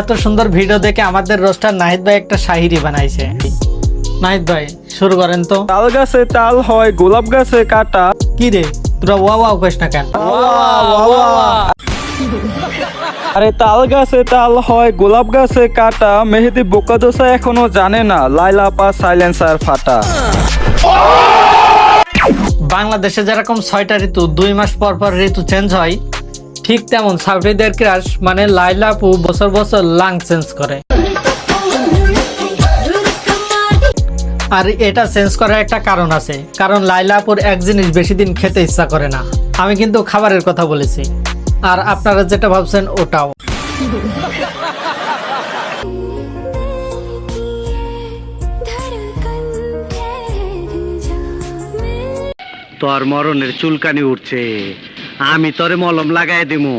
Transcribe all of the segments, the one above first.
এত সুন্দর ভিডিও দেখে আমাদের রোস্টার নাহিদ ভাই একটা শাহিরি বানাইছে। নাহিদ ভাই শুরু করেন তো। তাল গাছে তাল হয় গোলাপ গাছে কাটা। কি রে তোরা ওয়া ওয়া কইস না কেন? আরে তাল গাছে তাল হয় গোলাপ গাছে কাটা। মেহেদি বোকাদোসা এখনও জানে না। লাইলা পা সাইলেন্সার ফাটা। বাংলাদেশে যেরকম ছয়টা ঋতু দুই মাস পর পর ঋতু চেঞ্জ হয় ঠিক তেমন সাউদিদের ক্রাশ মানে লাইলা আপু বছর বছর লাং চেঞ্জ করে। আর এটা চেঞ্জ করার একটা কারণ আছে, কারণ লাইলাপুর এক জিনিস বেশি দিন খেতে ইচ্ছা করে না। আমি কিন্তু খাবারের কথা বলেছি। আর আপনারা যেটা ভাবছেন ওটাও। তোর মরণের চুলকানি উঠছে। আমি তোরে মলম লাগাই দিমু।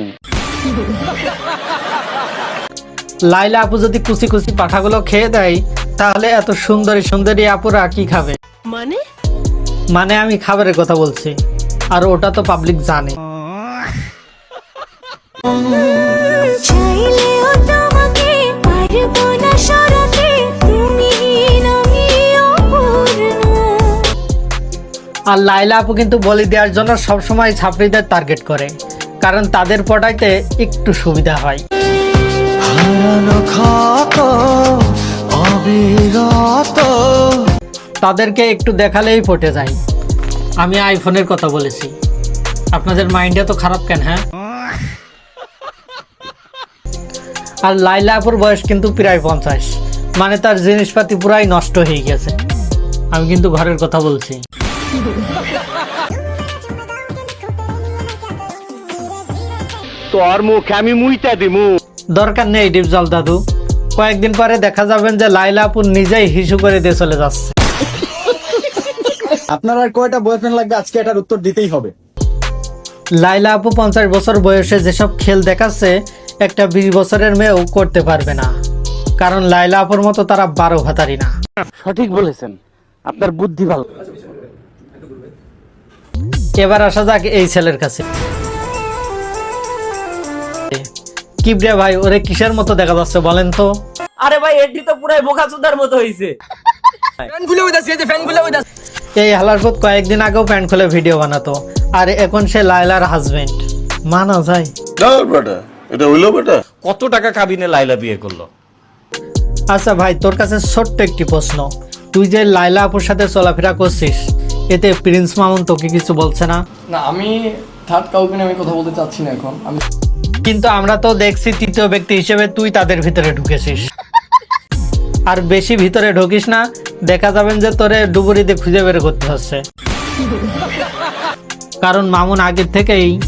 লাইলা আপু যদি কুচি কুচি পাঠাগুলো খেয়ে দেয় তাহলে এত সুন্দরী সুন্দরী আপুরা কি খাবে? মানে? মানে আমি খাবারের কথা বলছি আর ওটা তো পাবলিক জানে। চাইলেও তোমাকে পারব না সরাতে। আর লাইলা আপু কিন্তু বলি দেওয়ার জন্য সবসময় ছাত্রীদের টার্গেট করে কারণ তাদের পটাইতে একটু সুবিধা হয়। তাদেরকে একটু দেখালেই পটে যায়। আমি আইফোনের কথা বলেছি। আপনাদের মাইন্ডে তো খারাপ কেন হ্যাঁ? আর লাইলা আপুর বয়স কিন্তু প্রায় পঞ্চাশ। মানে তার জিনিসপাতি পুরাই নষ্ট হয়ে গেছে। আমি কিন্তু ঘরের কথা বলছি। তোর মুখ আমি মুইতা দিমু। দরকার নেই ডিপজল দাদু। কয়েকদিন পরে দেখা যাবেন যে লাইলা আপু নিজেই হিসু করে দিয়ে চলে যাচ্ছে। আপনার আর কয়টা বয়ফ্রেন্ড লাগবে? আজকে এটার উত্তর দিতেই হবে। লাইলা আপু পঞ্চাশ বছর বয়সে যেসব খেল দেখাচ্ছে একটা বিশ বছরের মেয়েও করতে পারবে না। কারণ লাইলা আপুর মতো তারা বারো ভাতারি না। সঠিক বলেছেন। আপনার বুদ্ধি ভালো। এবার আসা যাক এই ছেলের কাছে। কিবরিয়া ভাই ওরে কিসের মতো দেখা যাচ্ছে বলেন তো? আরে ভাই এটি তো পুরাই বোকা চুদার মতো হইছে। এই হালারপুত কয়েকদিন আগেও প্যান্ট খুলে ভিডিও বানাতো। আর এখন সে লাইলার হাজবেন্ড মানা যায়। না বেটা এটা হইল বেটা? কত টাকা কাবিনে লাইলা বিয়ে করল? আচ্ছা ভাই তোর কাছে ছোট্ট একটি প্রশ্ন। তুই যে লাইলা আপুর সাথে চলাফেরা করছিস এতে প্রিন্স মামুন তোকে কিছু বলছে না? না আমি থার্ড কাউকে নিয়ে আমি কথা বলতে চাচ্ছি না এখন। আমি কিন্তু আমরা তো দেখছি তৃতীয় ব্যক্তি হিসেবে তুই তাদের ভিতরে ঢুকেছিস। আর বেশি ভিতরে ঢুকিস না দেখা যাবেন যে তোরে ডুবুরিতে খুঁজে বের করতে হচ্ছে। কারণ মামুন আগের থেকেই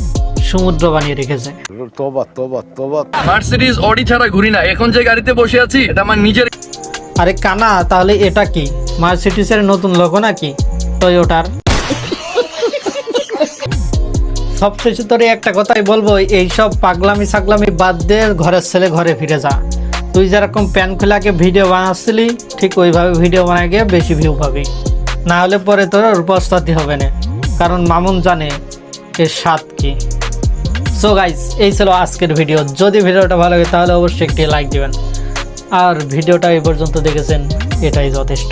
সমুদ্র বানিয়ে রেখেছে। তোবা তোবা তোবা। মার্সিডিজ অডি ছাড়া ঘুরি না এখন যে গাড়িতে বসে আছি এটা আমার নিজের আরে কানা তাহলে এটা কি? মার্সিডিসের নতুন লোগো নাকি? টয়োটার সবশেষে তোরে একটা কথাই বলব এইসব পাগলামি সাগলামি বাদ দিয়ে ঘরের ছেলে ঘরে ফিরে যা। তুই যেরকম প্যান খোলাকে ভিডিও বানাচ্ছিলি, ঠিক ওইভাবে ভিডিও বানায় গিয়ে বেশি ভিউ পাবি। না হলে পরে তোর পস্তাতে হবে না। কারণ মামুন জানে এর স্বাদ কি। সো গাইজ এই ছিল আজকের ভিডিও যদি ভিডিওটা ভালো লাগে, তাহলে অবশ্যই একটি লাইক দিবেন। আর ভিডিওটা এই পর্যন্ত দেখেছেন, এটাই যথেষ্ট।